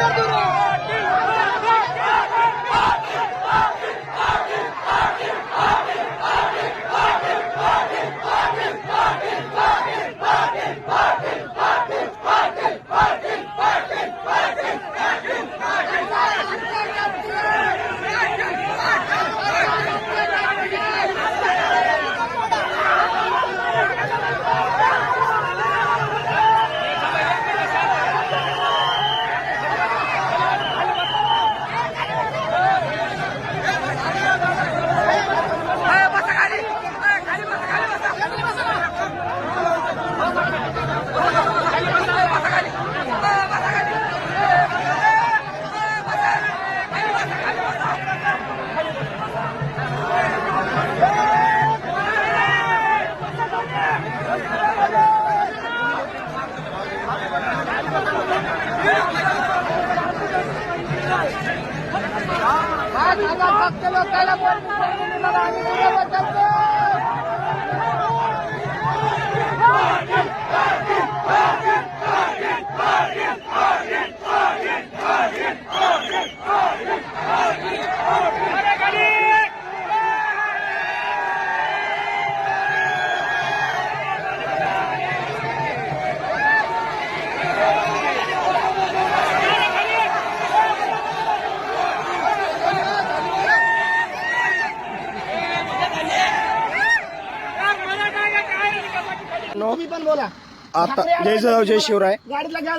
Hadi तुम्ही पण बोला. आता जय जय जय शिवराय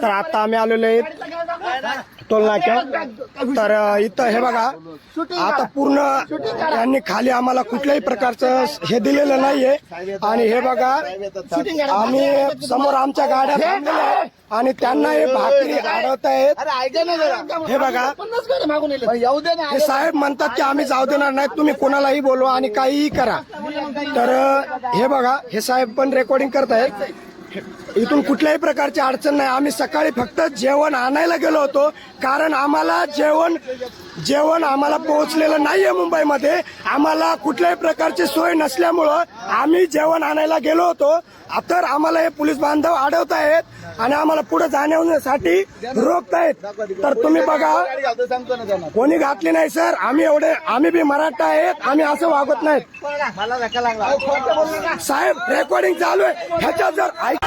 तर आता आम्ही आलेलो आहे दाखवा. टोल नाक्यावर तर अ, इथं हे बघा. आता पूर्ण यांनी खाली आम्हाला कुठल्याही प्रकारचं हे दिलेलं नाहीये. आणि हे बघा आम्ही समोर आमच्या गाड्या थांबलेल्या आहेत आणि त्यांना हे भाकरी अडवत आहेत. अरे ऐका ना जरा. हे बघा. पन्नास गाडी मागून येले. येऊ दे ना हे साहेब म्हणतात की आम्ही जाऊ देणार नाही तुम्ही कोणालाही बोलवा आणि काहीही करा. तर हे बघा हे साहेब पण रेकॉर्डिंग करत आहेत इथून कुठल्याही प्रकारची अडचण नाही. आम्ही सकाळी फक्त जेवण आणायला गेलो होतो कारण आम्हाला जेवण जेवण आम्हाला पोहोचलेलं नाहीये मुंबईमध्ये. आम्हाला कुठल्याही प्रकारची सोय नसल्यामुळं आम्ही जेवण आणायला गेलो होतो. तर आम्हाला हे पोलीस बांधव अडवत आहेत आणि आम्हाला पुढे जाण्यासाठी रोखतायत तर तुम्ही बघा. कोणी घातली नाही सर. आम्ही एवढे आम्ही बी मराठा आहेत. आम्ही असं वागत नाहीत. साहेब रेकॉर्डिंग चालू आहे. ह्याच्यात जर ऐक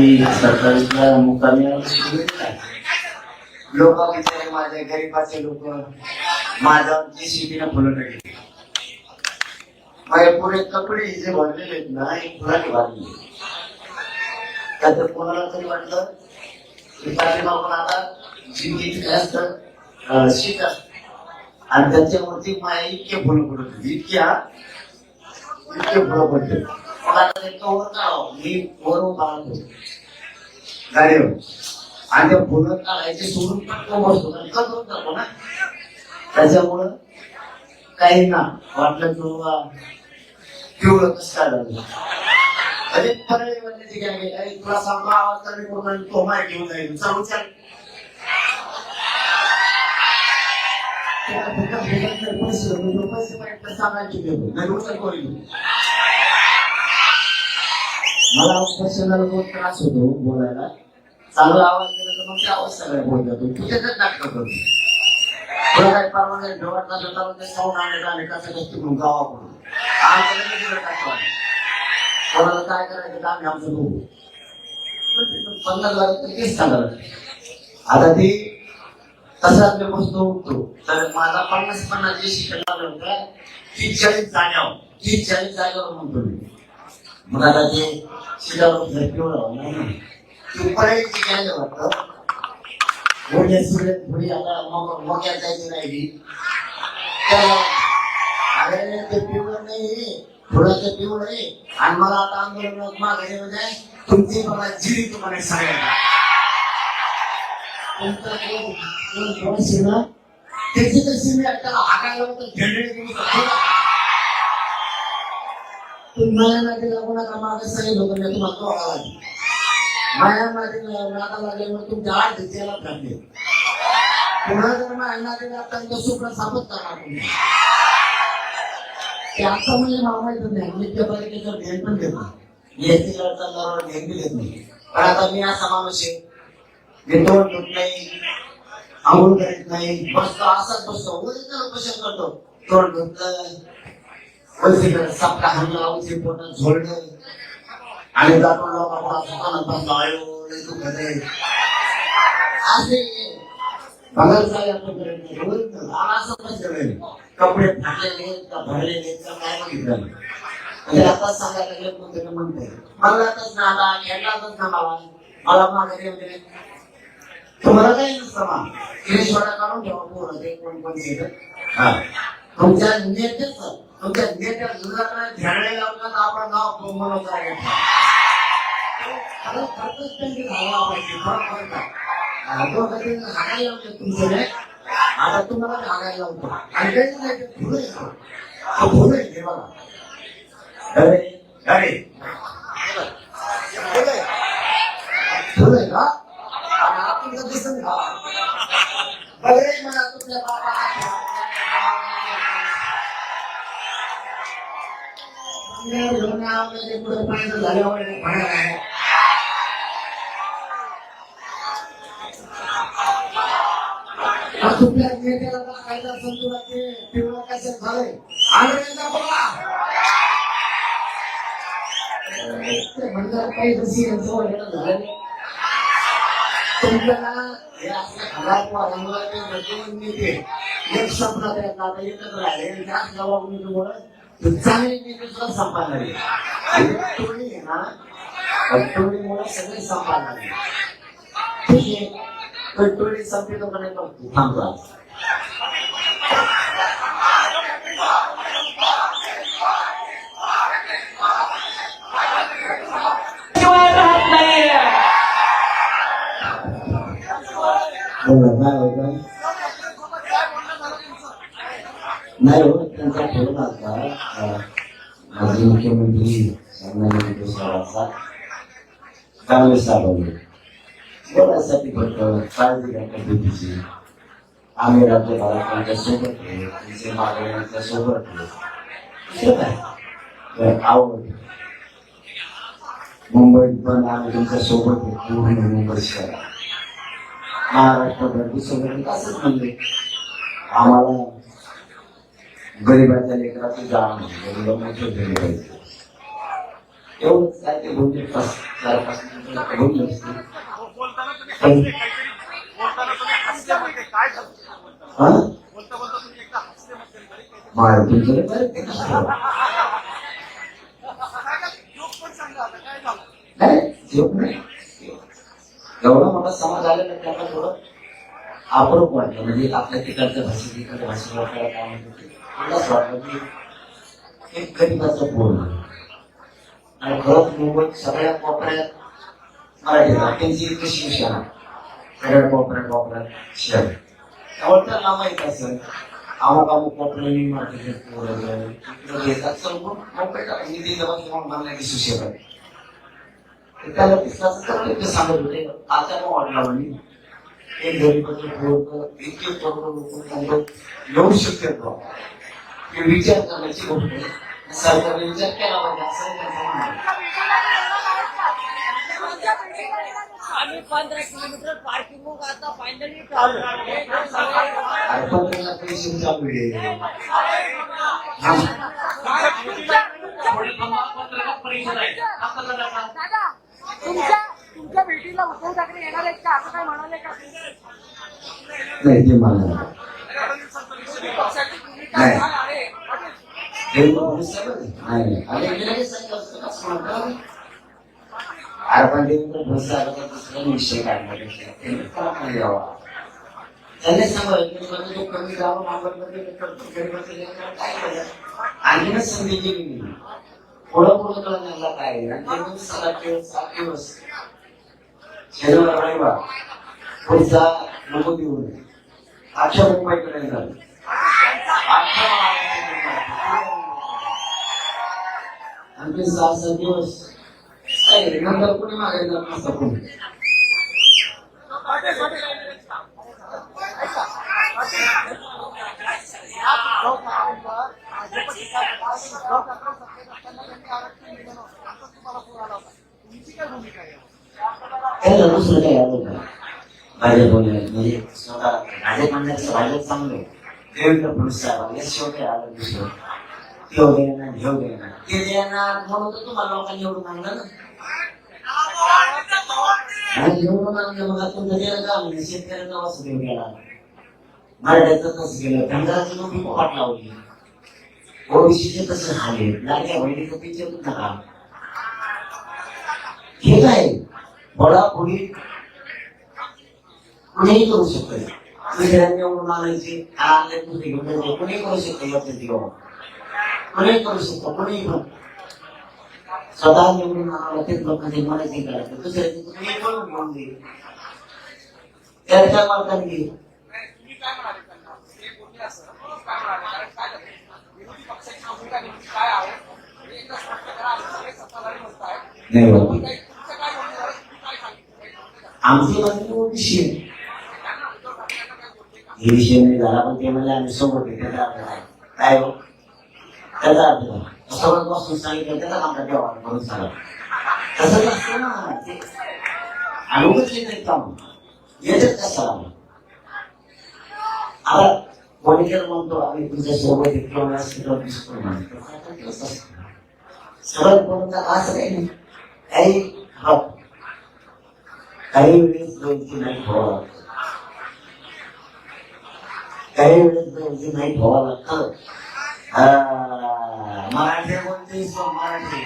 आणि सरकारच्या मुकामी लोक बिचारे माझ्या गरीबाचे लोक माझा जेसीबीनं फुलं टाकले माझे पुरे कपडे जे भरलेले आहेत ना हे फुलाने भरले का कोणाला तरी वाटलं की पाठीमागून आता जिंदगीत काय असतं? अं, शीत असतं. आणि त्याच्यावरती माझ्या इतके फुलं पडत होते. इतक्या इतके फुलं पडले मग मी वरून पाहत गाडीवर आणि त्या फुलं काढायचे सोडून तो बसतो आणि करून जातो ना त्याच्यामुळं काही ना वाटलं की बाबा पिवळं कसं काय झालं अरे फरळे वाटण्याची काय काय अरे तुला सांगा आवाज तर पूर्ण तो माय घेऊन जाईल चालू चाल पैसे पैसे पाहिजे सांगायचे नाही उचल करू मला पर्सनल खूप त्रास होतो बोलायला? चांगला आवाज केला तर मग ते आवाज सगळ्या बोल जातो तू त्याच्यात नाटक करतो तुला काय परवा नाही. ते साऊंड आणत आणि कसं कसं तिकडून गावाकडून. आमच्याकडे तिकडे टाकतो कोणाला काय करायचं काम आमचं बघू. पन्नास झालं तर तेच चांगलं आता ते तसाच मी बसतो उठतो. तर माझा पन्नास पन्नास जे शिकायला लागलं होतं तीस चाळीस जाण्यावर तीस चाळीस जागेवर म्हणतो मी. मुलाला आता ते शिलावर पिवळं ती पडायची वाटतं. मोठ्या सुरेत थोडी आता मग मोक्यात जायची राहिली. तर अरे ते पिवळं नाही थोडंसं ते पिवळं आहे. आणि मला आता आंदोलनात मागे म्हणजे तुमची मला जिरी तुम्हाला सांगायला. तुमचा तो- तो त्याची तशी मी आता हाकायला होतं झेंडे तुम्ही मागे मी तुम्हाला तो आवाज माया नादा लागल्यामुळे तुमच्या आठ दिसला घडले पुन्हा जर माया नादी लागतात तर सुप्र सापत करणार तुम्ही ते आता म्हणजे मला नाही. मी त्या ध्यान पण घेत याची चालल्यावर ध्यान बी घेत नाही. पण आता मी असा माणूस आहे. तोंड धुत नाही आंघोळ करीत नाही. बसतो असाच बसतो. उद्या उपशान करतो. तोंड धुतलं पैसे सापटा हाणला उचली पोटात आणि जातो लोकांना दुकानात बसलो आयो लय दुखत आहे. असे. बघायला बसलेलं. कपडे फाटलेले का भरलेले का काय बघितलं. म्हणजे आता सांगायला लागले कोणतरी म्हणते मला आताच ना आला खेळलाच ना मला वगैरे तुम्हाला काही नसतं मा किरेश्वरा काढून ठेवा पोरं ते कोण कोण येतं. तुमच्या नेतेच तुमच्या नेत्या दुधाला ध्यान लावतात आपण नाव म्हणून आता खरंच त्यांची पाहिजे फरक लावतो आता तुम्हाला हागायला लावतो आणि नाही ते बघा अरे अरे. का? आणि आपण तर दिसत का पुढे झाल्यावर तुमच्या नेत्याला कायदा पिवळा झालंय बोला म्हणतात काही जशी यांचं झालं तुमच्याला हे असल्या नेते एक संपला त्यांना आता एकच राहिले त्याच जबाबदारीमुळे चांगले नेते सुद्धा संपायला लागले आणि टोळी आहे ना टोळीमुळे सगळे संपायला लागले ठीक आहे पण टोळी संपली तर नाही करतो थांबला बरं, काय होतं? नाही हो त्यांचा फोन होता माजी मुख्यमंत्री सन्माननीय देशवाचा काँग्रेस साहेबांनी बोलायसाठी फक्त काळजी घ्या पद्धतीची आम्ही राज्यभरात त्यांच्यासोबत आहे त्यांचे मागण्यांच्या सोबत आहे. दुसरं आवड. मुंबईत पण आम्ही तुमच्यासोबत आहे पूर्ण मुंबई शहरात महाराष्ट्रभर सगळं असंच म्हणले. आम्हाला गरीबाच्या लेकराचं जाण गरीबा घरी पाहिजे काय ते बोलले पाच चार पाच एवढा मोठा समाज आलेला त्यांना थोडं आपण वाटलं. म्हणजे आपल्या तिकडच्या भाषेत तिकडच्या भाषेला काय म्हणतो मला मलाच वाटलं की एक गरीबाचं बोल. आणि खरंच मुंबईत सगळ्या कोपऱ्यात मराठी त्यांची इतकी शिवसेना सगळ्या कोपऱ्यात कोपऱ्यात शहर त्यामुळे त्यांना माहीत असेल. अमुक अमुक कोपऱ्याने मराठीचे पोर इकडे घेतात. समजून मुंबईला. निधी जवळ घेऊन म्हणलं की शिवसेना त्याला तिसराच तर ते सांगत होते. आता वाटला म्हणे. एक गरीबाचे लोक इतके करोड लोक मुंबईत येऊ शकतात बा. हे विचार करण्याची गोष्ट आहे. सरकारने विचार केला पाहिजे असं त्यांचं. आम्ही पंधरा किलोमीटर पार्किंग आता फायनली चालू अरे पण त्यांना पैसे चालू आहे हा. दादा तुमच्या तुमच्या भेटीला उद्धव ठाकरे येणार आहेत का असं काय म्हणाले का नाही ते मला नाही. नाही. अरे पण देवेंद्र दुसरा विषय तो कमी जावं मागवलं काय केलं आणखीनच संधी मी पुढं पुढं कळण्याला काय आणि ते सात दिवस सात रविवार पुढचा नको देऊ नये अख्ख्या मुंबईकडे झालं अख्ख्या महाराष्ट्राकडे झालं. आणखी सहा सात दिवस. काय नंतर कोणी मागायला नसतं? कोणी? दुसरं काही आलं का? भाजप म्हणजे स्वतः भाजप म्हणण्याचं भाजप चांगलं देवेंद्र फडणवीस साहेब शेवटी आलं दुसरं. तेव देणार घेऊ देणार ते देणार म्हणून तुम्हाला लोकांनी एवढं मागलं ना. आणि एवढं मागलं मग आता तुमचं देणं का म्हणजे शेतकऱ्यांना वसुली गेला. मराठ्याचं तसं गेलं धनगराची नोकरी पोपाट लावली. ओबीसीचे तसं झाले लाडक्या बहिणीचं पिक्चर नका हे काय? बळापुढी कुणीही करू शकतो. दुसऱ्यांनी एवढं मानायचे आणले दुसरे घेऊन कुणीही करू शकतो याचं देव कुणीही करू शकतो कोणीही पण स्वतः निवडून आणावं तेच लोकांचे मनाचे करायचं दुसऱ्याचे कुणीही पण घेऊन दे त्याच्या मालकाने नाही बाबा. आमची बाजू विषय काय हे विषय नाही झाला पण ते म्हणजे आम्ही सोबत आहे त्याचा काय काय हो त्याचा अर्थ काय सोबत बसून सांगितलं त्याचा आमचा देवा म्हणून सांगा तसंच असतं ना ते अनुगतले तरी काम याच्यात कशाला आता कोणी जर म्हणतो आम्ही तुमच्यासोबत इतकं वेळा शिकवत दिसतो म्हणतो तर आता तेच असतं. सगळं बोलून तर असं काही नाही काही हा काही वेळेस दोनची नाही व्हावं लागतं काही वेळेस मराठी बोलतेस मराठी.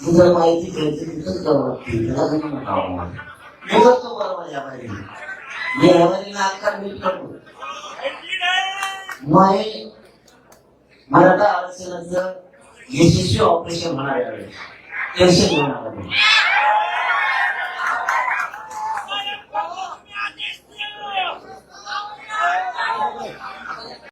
तुझं माहिती घ्यायची तिथंच लागते. त्याला तुम्ही म्हणावं मला. मी बरोबर या मी या आकार करतो. मग मराठा आरक्षणाचं यशस्वी ऑपरेशन होणार यावेळी यशस्वी घेऊ